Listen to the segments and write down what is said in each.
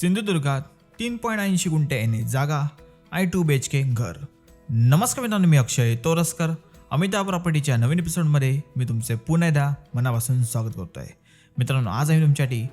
सिंधुदुर्गात तीन पॉईंट ऐंशी गुंठे ए जागा आय टू बी एच के घर. नमस्कार मित्रांनो मी अक्षय तोरसकर. अमिताभ प्रॉपर्टीच्या नवीन एपिसोडमध्ये मी तुमचे पुन्हा एकदा मनापासून स्वागत करतो आहे मित्रांनो आज आम्ही तुमच्यासाठी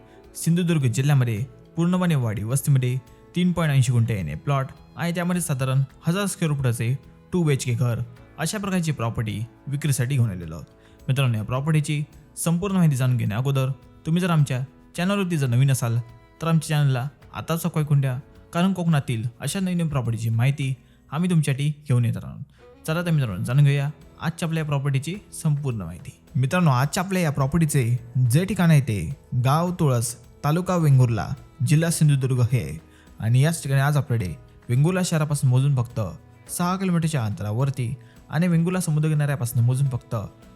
सिंधुदुर्ग जिल्ह्यामध्ये पूर्णपणे वाडी वस्तीमध्ये तीन पॉईंट ऐंशी गुंठे ए प्लॉट आणि त्यामध्ये साधारण हजार स्क्वेअर फुटाचे टू बी एच के घर अशा प्रकारची प्रॉपर्टी विक्रीसाठी घेऊन आलेलो आहोत. मित्रांनो या प्रॉपर्टीची संपूर्ण माहिती जाणून घेण्या अगोदर तुम्ही जर आमच्या चॅनलवरती जर नवीन असाल तर आमच्या चॅनलला आताच सबस्क्राईब कुंड्या कारण कोकणातील अशा नवीन नवीन प्रॉपर्टीची माहिती आम्ही तुमच्यासाठी घेऊन येत आहोत चला तर मित्रांनो जाणून घेऊया आजच्या आपल्या या प्रॉपर्टीची संपूर्ण माहिती. मित्रांनो आजच्या आपल्या या प्रॉपर्टीचे जे ठिकाण आहे ते गाव तुळस तालुका वेंगुर्ला जिल्हा सिंधुदुर्ग हे आहे. आणि याच ठिकाणी आज आपल्याकडे वेंगुर्ला शहरापासून मोजून फक्त सहा किलोमीटरच्या अंतरावरती आणि वेंगुर्ला समुद्र किनाऱ्यापासून मोजून फक्त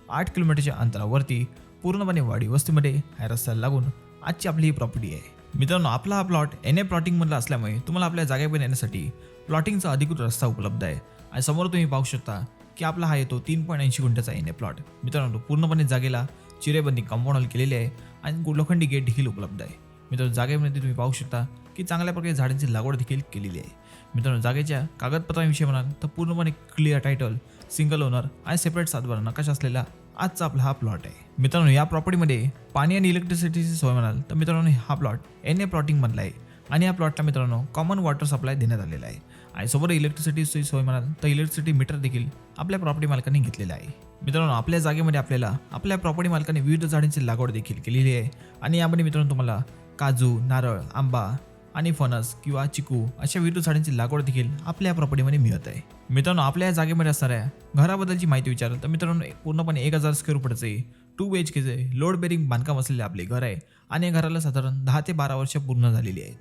आठ किलोमीटरच्या अंतरावरती पूर्णपणे वाडी वस्तीमध्ये हा रस्त्याला लागून आजची आपली ही प्रॉपर्टी आहे. मित्रांनो आपला हा प्लॉट एन ए प्लॉटिंगमधला असल्यामुळे तुम्हाला आपल्या जागेपर्यंत येण्यासाठी प्लॉटिंगचा अधिकृत रस्ता उपलब्ध आहे. आणि समोर तुम्ही पाहू शकता की आपला हा येतो तीन पॉईंट ऐंशी गुंठ्याचा एन ए प्लॉट मित्रांनो पूर्णपणे जागेला चिरेबंदी कंपाऊंड केलेली आहे आणि लोखंडी गेट देखील उपलब्ध आहे. मित्रांनो जागेमध्ये तुम्ही पाहू शकता की चांगल्या प्रकारे झाडांची लागवड देखील केलेली आहे. मित्रांनो जागेच्या कागदपत्रांविषयी म्हणाल तर पूर्णपणे क्लिअर टायटल सिंगल ओनर आणि सेपरेट सातबारा नकाशा असलेला आजचा आपला हा प्लॉट आहे. मित्रांनो या प्रॉपर्टीमध्ये पाणी आणि इलेक्ट्रिसिटीची सोय म्हणाल तर मित्रांनो हा प्लॉट एन ए प्लॉटिंगमधला आहे. आणि या प्लॉटला मित्रांनो कॉमन वॉटर सप्लाय देण्यात आलेला आहे. आणि सोबत इलेक्ट्रिसिटीची सोय म्हणाल तर इलेक्ट्रिसिटी मीटर देखील आपल्या प्रॉपर्टी मालकांनी घेतलेला आहे. मित्रांनो आपल्या जागेमध्ये आपल्याला आपल्या प्रॉपर्टी मालकांनी विविध झाडांची लागवड देखील केलेली आहे. आणि यामध्ये मित्रांनो तुम्हाला काजू नारळ आंबा आणि फणस किंवा चिकू अशा विविध झाडांची लागवड देखील आपल्या प्रॉपर्टीमध्ये मिळत आहे. मित्रांनो आपल्या या जागेमध्ये असणाऱ्या घराबद्दलची माहिती विचारलं तर मित्रांनो पूर्णपणे एक हजार स्क्वेअर फुटाचे टू बी एच केचे लोड बेरिंग बांधकाम असलेले आपले घर आहे आणि या घराला साधारण दहा ते बारा वर्ष पूर्ण झालेली आहेत.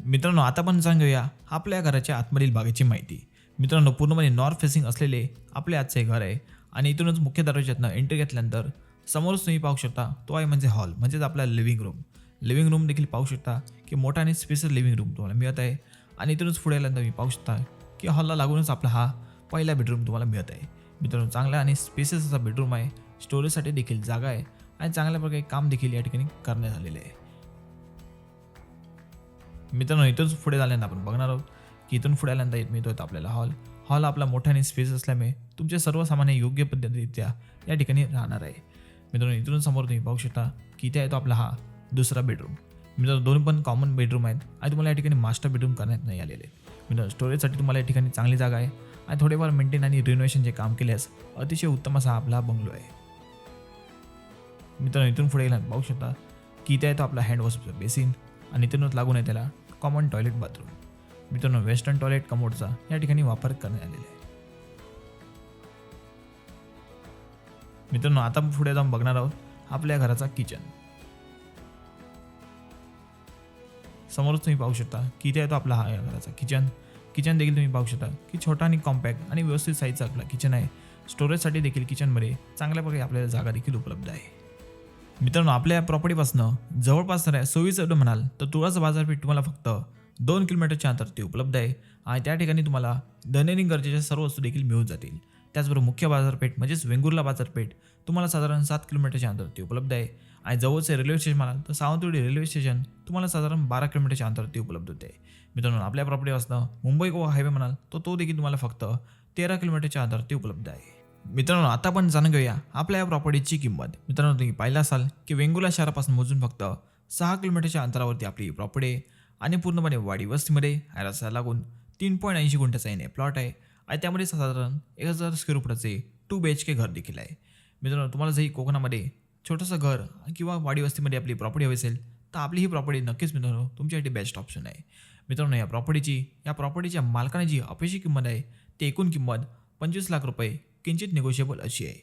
मित्रांनो आता पण सांगूया आपल्या घराच्या आतमधील बागेची माहिती. मित्रांनो पूर्णपणे नॉर्थ फेसिंग असलेले आपले आजचे घर आहे आणि इथूनच मुख्य दरवाज्यातनं एंट्री घेतल्यानंतर समोरच तुम्ही पाहू शकता तो आहे म्हणजे हॉल म्हणजेच आपला लिव्हिंग रूम लिव्हिंग रूम देखील पाहू शकता की मोठा आणि स्पेशल लिव्हिंग रूम तुम्हाला मिळत आहे. आणि इथूनच पुढे आल्यानंतर तुम्ही पाहू शकता की हॉलला लागूनच आपला हा पहिला बेडरूम तुम्हाला मिळत आहे. मित्रांनो चांगला आणि स्पेसेस असा बेडरूम आहे. स्टोरेजसाठी देखील जागा आहे. आणि चांगल्या प्रकारे काम देखील या ठिकाणी करण्यात आलेले आहे. मित्रांनो इथूनच पुढे झाल्यानंतर आपण बघणार आहोत की इथून पुढे आल्यानंतर येत मिळतो आपल्याला हॉल हॉल आपला मोठा आणि स्पेस असल्यामुळे तुमचे सर्व सामान्य योग्य पद्धतीरित्या या ठिकाणी राहणार आहे. मित्रांनो इथून समोर तुम्ही पाहू शकता की इथे आहे तो आपला हा दुसरा बेडरूम मित्रांनो दोन पण कॉमन बेडरूम आहेत. आणि तुम्हाला या ठिकाणी मास्टर बेडरूम करण्यात नाही आलेले. मित्रांनो स्टोरेजसाठी तुम्हाला या ठिकाणी चांगली जागा आहे. आणि थोडेफार मेंटेन आणि रिनोव्हेशनचे काम केल्यास अतिशय उत्तम असा आपला बंगलो आहे. मित्रांनो इथून पुढे गेला पाहू शकता की इथे आहे तो आपला हँडवॉशचा बेसिन आणि इथूनच लागून आहे त्याला कॉमन टॉयलेट बाथरूम मित्रांनो वेस्टर्न टॉयलेट कमोडचा या ठिकाणी वापर करण्यात आलेला आहे. मित्रांनो आता पुढे जाऊन बघणार आहोत आपल्या घराचा किचन समोरच तुम्ही पाहू शकता. की इथे आहे तो आपला हा या घराचा किचन. किचन देखील तुम्ही पाहू शकता. की छोटा आणि कॉम्पॅक्ट आणि व्यवस्थित साईजचा आपला किचन आहे. स्टोरेजसाठी देखील किचनमध्ये चांगल्या प्रकारे आपल्याला जागा देखील उपलब्ध आहे. मित्रांनो आपल्या प्रॉपर्टीपासनं जवळपास असणाऱ्या सोयीचं म्हणाल तर तुळाचं बाजारपेठ तुम्हाला फक्त दोन किलोमीटरच्या अंतर ते उपलब्ध आहे. आणि त्या ठिकाणी तुम्हाला दैनंदिन गरजेच्या सर्व वस्तू देखील मिळून जातील. त्याचबरोबर मुख्य बाजारपेठ म्हणजेच वेंगुर्ला बाजारपेठ तुम्हाला साधारण सात किलोमीटरच्या अंतरावरती उपलब्ध आहे. आणि जवळचे रेल्वे स्टेशन म्हणाल तर सावंतवाडी रेल्वे स्टेशन तुम्हाला साधारण बारा किलोमीटरच्या अंतरावरती उपलब्ध होते. मित्रांनो आपल्या प्रॉपर्टीपासनं मुंबई गोवा हायवे म्हणाल तर तो देखील तुम्हाला फक्त तेरा किलोमीटरच्या अंतरावरती उपलब्ध आहे. मित्रांनो आता आपण जाणून घेऊया आपल्या या प्रॉपर्टीची किंमत. मित्रांनो तुम्ही पाहिलं असाल की वेंगुर्ला शहरापासून मोजून फक्त सहा किलोमीटरच्या अंतरावरती आपली प्रॉपर्टी आहे. आणि पूर्णपणे वाडी वस्तीमध्ये हा लागून तीन पॉईंट ऐंशी गुंठ्याचा येणे प्लॉट आहे. आणि त्यामध्ये साधारण एक हजार स्क्वेअर फुटाचे टू बी एच के घर देखील आहे. मित्रांनो तुम्हाला जरी कोकणामध्ये छोटंसं घर किंवा वाडी वस्तीमध्ये आपली प्रॉपर्टी हवी असेल तर आपली ही प्रॉपर्टी नक्कीच मित्रांनो तुमच्यासाठी बेस्ट ऑप्शन आहे. मित्रांनो या प्रॉपर्टीची या प्रॉपर्टीच्या मालकाने जी अपेक्षित किंमत आहे ती एकूण किंमत पंचवीस लाख रुपये किंचित निगोशिएबल अशी आहे.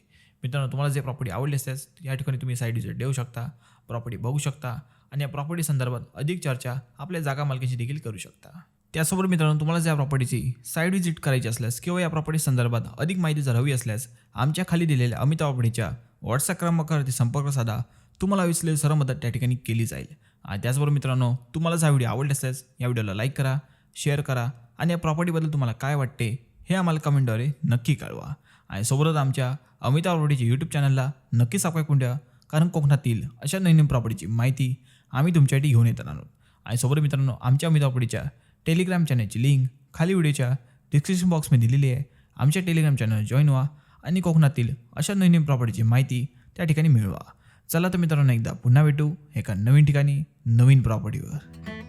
मित्रांनो तुम्हाला जे प्रॉपर्टी आवडली असल्यास या ठिकाणी तुम्ही साईड विजिट देऊ शकता प्रॉपर्टी बघू शकता आणि या प्रॉपर्टी संदर्भात अधिक चर्चा आपल्या जागा मालकीची देखील करू शकता. त्यासोबत मित्रांनो तुम्हाला ज्या या प्रॉपर्टीची साईड विजिट करायची असल्यास किंवा या प्रॉपर्टी संदर्भात अधिक माहिती जर हवी असल्यास आमच्या खाली दिलेल्या अमित प्रॉपर्टीच्या व्हॉट्सअप क्रमांकावरती संपर्क साधा. तुम्हाला हवी सर्व मदत त्या ठिकाणी केली जाईल. आणि त्याचबरोबर मित्रांनो तुम्हाला जर हा व्हिडिओ आवडला असल्यास या व्हिडिओला लाईक करा शेअर करा आणि या प्रॉपर्टीबद्दल तुम्हाला काय वाटते हे आम्हाला कमेंटद्वारे नक्की कळवा. आणि सोबतच आमच्या अमिता प्रॉपर्टीच्या यूट्यूब चॅनलला नक्की सबस्क्राईब करून द्या कारण कोकणातील अशा नवीन नवीन प्रॉपर्टीची माहिती आम्ही तुमच्यासाठी घेऊन येत आहोत. आणि सोबत मित्रांनो आमच्या अमिताभ प्रॉपर्टीच्या टेलिग्राम चॅनलची लिंक खाली व्हिडिओच्या डिस्क्रिप्शन बॉक्समध्ये दिलेली आहे. आमच्या टेलिग्राम चॅनल जॉईन व्हा आणि कोकणातील अशा नवीन नवीन प्रॉपर्टीची माहिती त्या ठिकाणी मिळवा. चला तर मित्रांनो एकदा पुन्हा भेटू एका नवीन ठिकाणी नवीन प्रॉपर्टीवर